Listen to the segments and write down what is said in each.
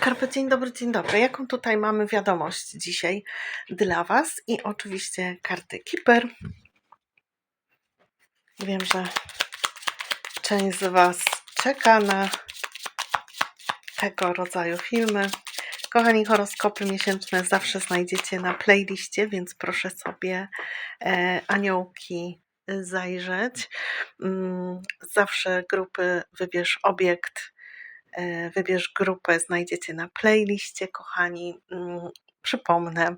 Skarpy, dzień dobry, dzień dobry. Jaką tutaj mamy wiadomość dzisiaj dla Was? I oczywiście karty Keeper. Wiem, że część z Was czeka na tego rodzaju filmy. Kochani, horoskopy miesięczne zawsze znajdziecie na playliście, więc proszę sobie e, aniołki zajrzeć. Mm, Zawsze grupy wybierz obiekt, wybierz grupę, znajdziecie na playliście, kochani. Mm, Przypomnę,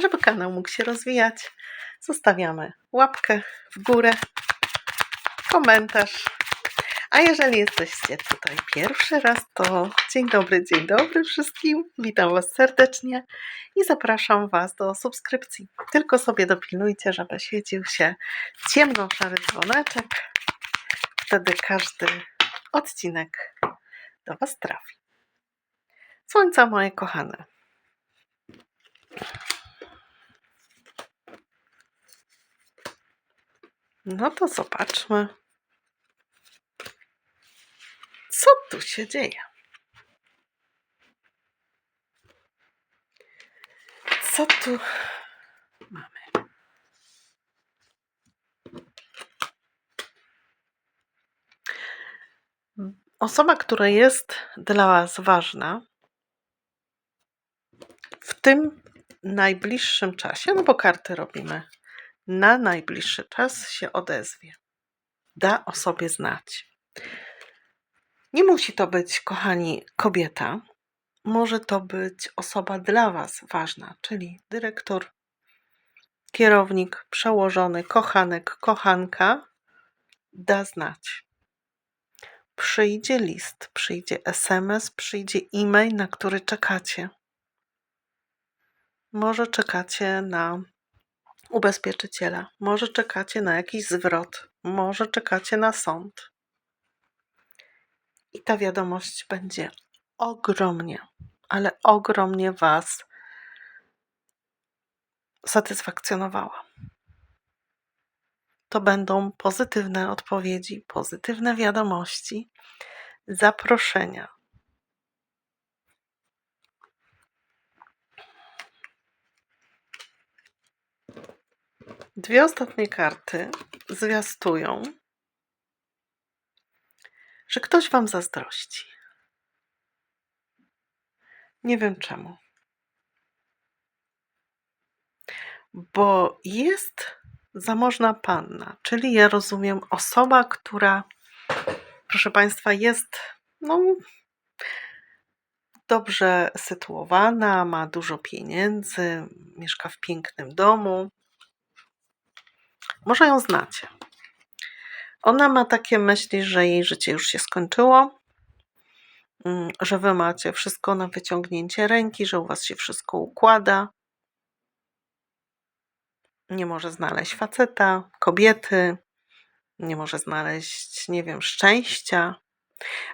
żeby kanał mógł się rozwijać, zostawiamy łapkę w górę, komentarz. A jeżeli jesteście tutaj pierwszy raz, to dzień dobry, dzień dobry wszystkim. Witam Was serdecznie i zapraszam Was do subskrypcji. Tylko sobie dopilnujcie, żeby świecił się ciemno-szary dzwoneczek. Wtedy każdy odcinek do Was trafi. Słońca moje kochane. No to zobaczmy. Co tu się dzieje? Co tu mamy? Osoba, która jest dla Was ważna, w tym najbliższym czasie, no bo karty robimy, na najbliższy czas się odezwie. Da o sobie znać. Nie musi to być, kochani, kobieta. Może to być osoba dla Was ważna, czyli dyrektor, kierownik, przełożony, kochanek, kochanka. Da znać. Przyjdzie list, przyjdzie SMS, przyjdzie e-mail, na który czekacie. Może czekacie na ubezpieczyciela, może czekacie na jakiś zwrot, może czekacie na sąd. I ta wiadomość będzie ogromnie, ale ogromnie Was satysfakcjonowała. To będą pozytywne odpowiedzi, pozytywne wiadomości, zaproszenia. Dwie ostatnie karty zwiastują, że ktoś Wam zazdrości. Nie wiem czemu. Bo jest zamożna panna, czyli ja rozumiem osoba, która, proszę Państwa, jest no, dobrze sytuowana, ma dużo pieniędzy, mieszka w pięknym domu. Może ją znacie. Ona ma takie myśli, że jej życie już się skończyło, mm, że wy macie wszystko na wyciągnięcie ręki, że u was się wszystko układa. Nie może znaleźć faceta, kobiety, nie może znaleźć, nie wiem, szczęścia.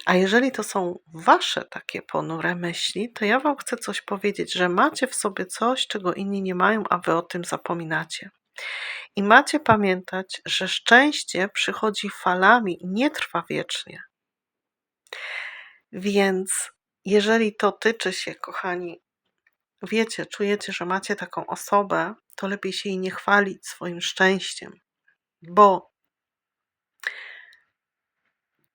A jeżeli to są wasze takie ponure myśli, to ja wam chcę coś powiedzieć, że macie w sobie coś, czego inni nie mają, a wy o tym zapominacie. I macie pamiętać, że szczęście przychodzi falami i nie trwa wiecznie. Więc jeżeli to tyczy się, kochani, wiecie, czujecie, że macie taką osobę, to lepiej się jej nie chwalić swoim szczęściem, bo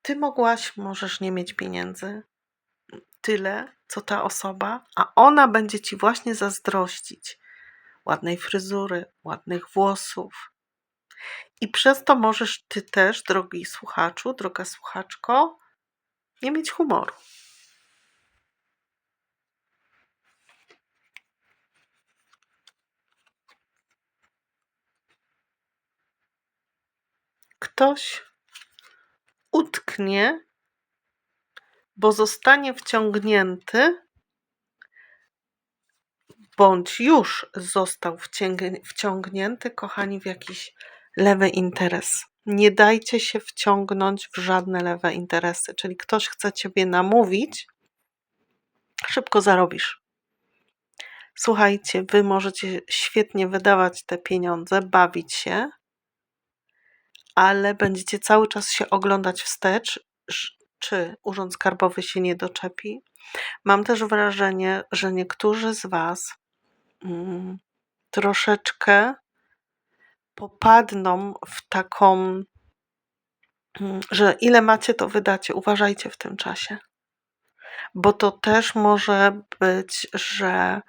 ty mogłaś, możesz nie mieć pieniędzy tyle, co ta osoba, a ona będzie ci właśnie zazdrościć ładnej fryzury, ładnych włosów. I przez to możesz ty też, drogi słuchaczu, droga słuchaczko, nie mieć humoru. Ktoś utknie, bo zostanie wciągnięty, bądź już został wciągn- wciągnięty, kochani, w jakiś lewy interes. Nie dajcie się wciągnąć w żadne lewe interesy. Czyli ktoś chce ciebie namówić, szybko zarobisz. Słuchajcie, wy możecie świetnie wydawać te pieniądze, bawić się, ale będziecie cały czas się oglądać wstecz, czy Urząd Skarbowy się nie doczepi, Mam też wrażenie, że niektórzy z Was mm, troszeczkę popadną w taką, mm, że ile macie, to wydacie. Uważajcie w tym czasie. Bo to też może być, że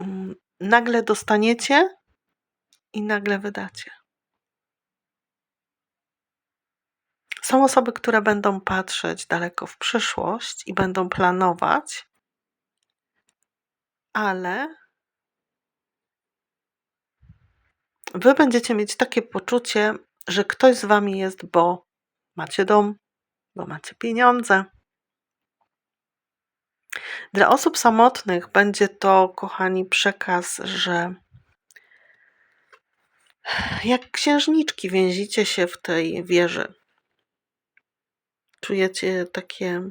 mm, nagle dostaniecie i nagle wydacie. Są osoby, które będą patrzeć daleko w przyszłość i będą planować, ale wy będziecie mieć takie poczucie, że ktoś z wami jest, bo macie dom, bo macie pieniądze. Dla osób samotnych będzie to, kochani, przekaz, że jak księżniczki więzicie się w tej wieży. Czujecie takie,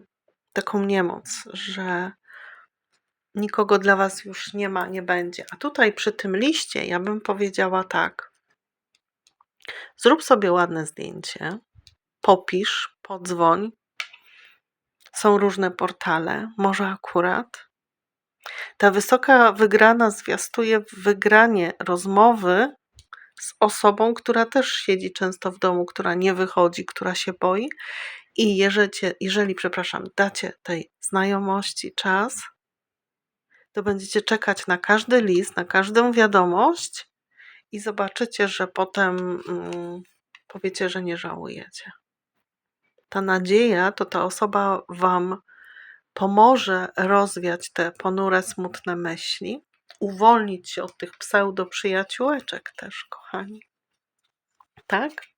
taką niemoc, że nikogo dla was już nie ma, nie będzie. A tutaj przy tym liście ja bym powiedziała tak. Zrób sobie ładne zdjęcie, popisz, podzwoń. Są różne portale, może akurat. Ta wysoka wygrana zwiastuje wygranie rozmowy z osobą, która też siedzi często w domu, która nie wychodzi, która się boi. I jeżeli, jeżeli przepraszam, dacie tej znajomości czas, to będziecie czekać na każdy list, na każdą wiadomość i zobaczycie, że potem mm, powiecie, że nie żałujecie. Ta nadzieja to ta osoba Wam pomoże rozwiać te ponure, smutne myśli, uwolnić się od tych pseudo-przyjaciółeczek też, kochani. Tak?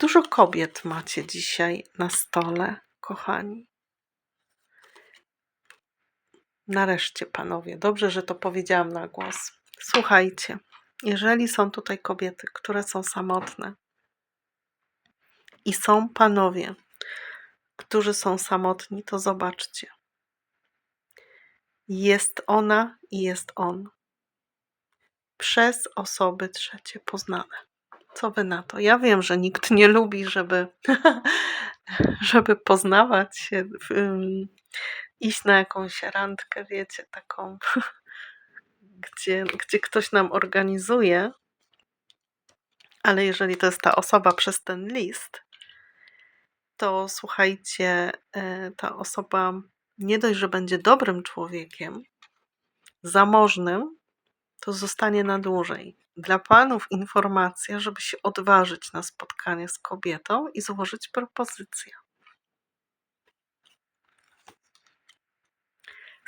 Dużo kobiet macie dzisiaj na stole, kochani. Nareszcie, panowie, dobrze, że to powiedziałam na głos. Słuchajcie, jeżeli są tutaj kobiety, które są samotne i są panowie, którzy są samotni, to zobaczcie. Jest ona i jest on. Przez osoby trzecie poznane. Co wy na to? Ja wiem, że nikt nie lubi, żeby, żeby poznawać się, iść na jakąś randkę, wiecie, taką, gdzie, gdzie ktoś nam organizuje, ale jeżeli to jest ta osoba przez ten list, to słuchajcie, e, ta osoba nie dość, że będzie dobrym człowiekiem, zamożnym, to zostanie na dłużej. Dla panów informacja, żeby się odważyć na spotkanie z kobietą i złożyć propozycję.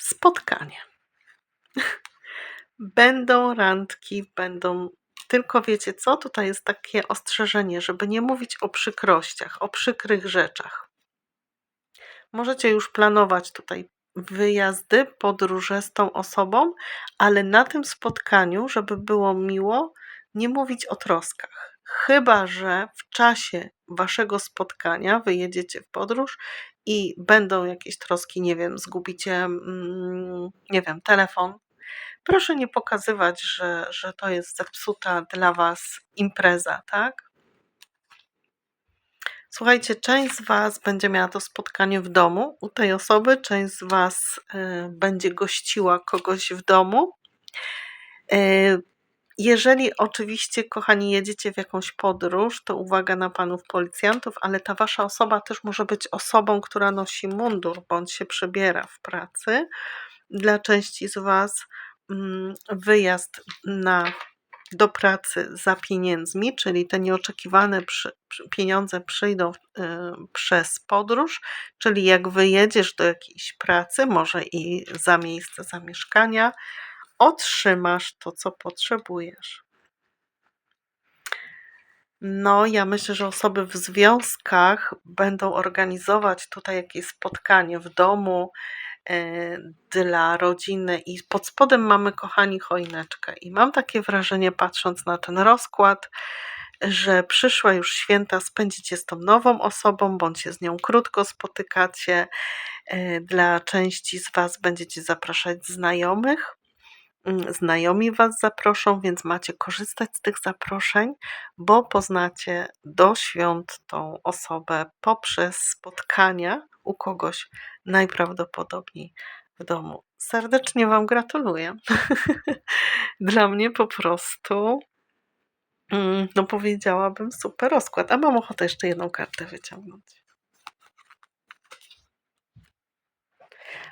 Spotkanie. Będą randki, będą. Tylko wiecie co? Tutaj jest takie ostrzeżenie, żeby nie mówić o przykrościach, o przykrych rzeczach. Możecie już planować tutaj wyjazdy, podróże z tą osobą, ale na tym spotkaniu, żeby było miło, nie mówić o troskach. Chyba, że w czasie waszego spotkania wyjedziecie w podróż i będą jakieś troski, nie wiem, zgubicie, mm, nie wiem, telefon. Proszę nie pokazywać, że, że to jest zepsuta dla was impreza, tak? Słuchajcie, część z Was będzie miała to spotkanie w domu u tej osoby, część z Was y, będzie gościła kogoś w domu. Y, jeżeli oczywiście, kochani, jedziecie w jakąś podróż, to uwaga na panów policjantów, ale ta wasza osoba też może być osobą, która nosi mundur bądź się przebiera w pracy. Dla części z Was mm, wyjazd na do pracy za pieniędzmi, czyli te nieoczekiwane przy, pieniądze przyjdą y, przez podróż, czyli jak wyjedziesz do jakiejś pracy, może i za miejsce zamieszkania, otrzymasz to, co potrzebujesz. No, ja myślę, że osoby w związkach będą organizować tutaj jakieś spotkanie w domu, E, dla rodziny i pod spodem mamy, kochani, choineczkę. I mam takie wrażenie, patrząc na ten rozkład, że przyszłe już święta spędzicie z tą nową osobą, bądź się z nią krótko spotykacie. E, dla części z Was będziecie zapraszać znajomych. Mm, znajomi Was zaproszą, więc macie korzystać z tych zaproszeń, bo poznacie do świąt tą osobę poprzez spotkania u kogoś najprawdopodobniej w domu. Serdecznie Wam gratuluję. Dla mnie po prostu, mm, no powiedziałabym, super rozkład. A mam ochotę jeszcze jedną kartę wyciągnąć.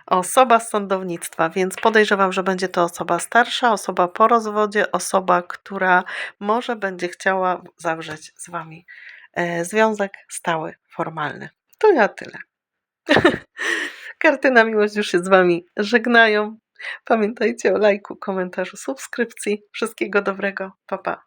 Osoba z sądownictwa, więc podejrzewam, że będzie to osoba starsza, osoba po rozwodzie, osoba, która może będzie chciała zawrzeć z Wami e, związek stały, formalny. To ja tyle. Karty na miłość już się z Wami żegnają. Pamiętajcie o lajku, komentarzu, subskrypcji. Wszystkiego dobrego. Pa, pa.